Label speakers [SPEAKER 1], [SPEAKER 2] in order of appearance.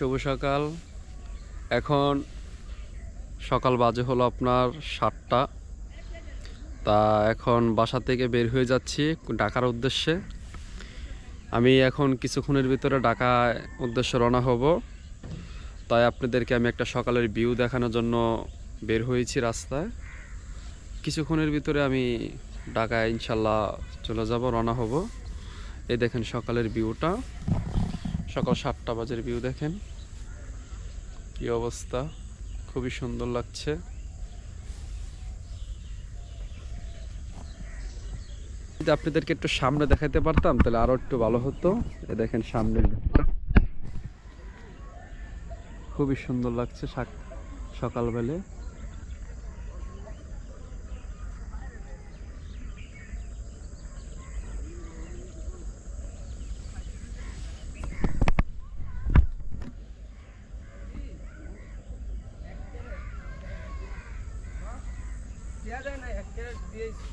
[SPEAKER 1] শুভ সকাল। এখন সকাল বাজে হলো আপনার সাতটা। তা এখন বাসা থেকে বের হয়ে যাচ্ছি ঢাকার উদ্দেশ্যে। আমি এখন কিছুক্ষণের ভিতরে ঢাকা উদ্দেশ্যে রওনা হব। তাই আপনাদেরকে আমি একটা সকালের ভিউ দেখানোর জন্য বের হয়েছি রাস্তায়। কিছুক্ষণের ভিতরে আমি ঢাকায় ইনশাল্লাহ চলে যাব, রওনা হব। এই দেখেন সকালের ভিউটা সকাল সাতটা বাজের ভিউ দেখেন। কি অবস্থা? খুবই সুন্দর লাগছে। যদি আপনাদেরকে একটু সামনে দেখাতে পারতাম, তাহলে আরও একটু ভালো হতো। এ দেখেন সামনের খুবই সুন্দর লাগছে সাক- সকালবেলে।
[SPEAKER 2] দেয়া যায় না একটা দিয়েছি